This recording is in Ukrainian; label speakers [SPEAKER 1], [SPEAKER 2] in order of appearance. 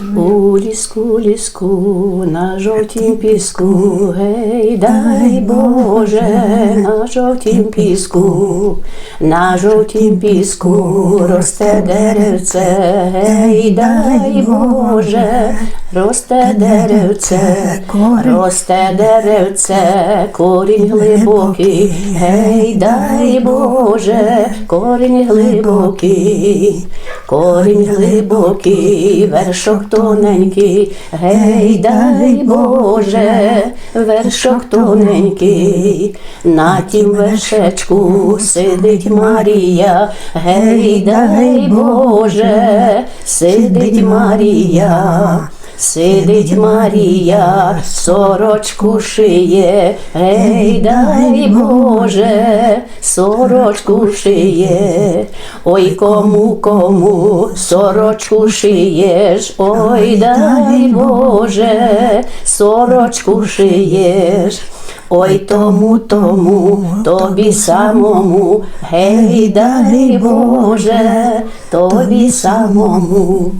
[SPEAKER 1] У ліску, ліску, на жовтім піску, гей, дай Боже, на жовтім піску, на жовтім піску росте деревце, гей, дай Боже, росте деревце, росте деревце, корінь глибокий, гей, дай Боже, корінь глибокий, корінь глибокий, вершок тоненький, гей, дай Боже, вершок тоненький, на тім вершечку сидить Марія, гей, дай Боже, сидить Марія. Сидить Марія, сорочку шиє, гей, дай Боже, сорочку шиє, ой кому, кому сорочку шиєш, ой, дай Боже, сорочку шиєш. Ой тому, тому, тобі самому, гей, дай Боже, тобі самому.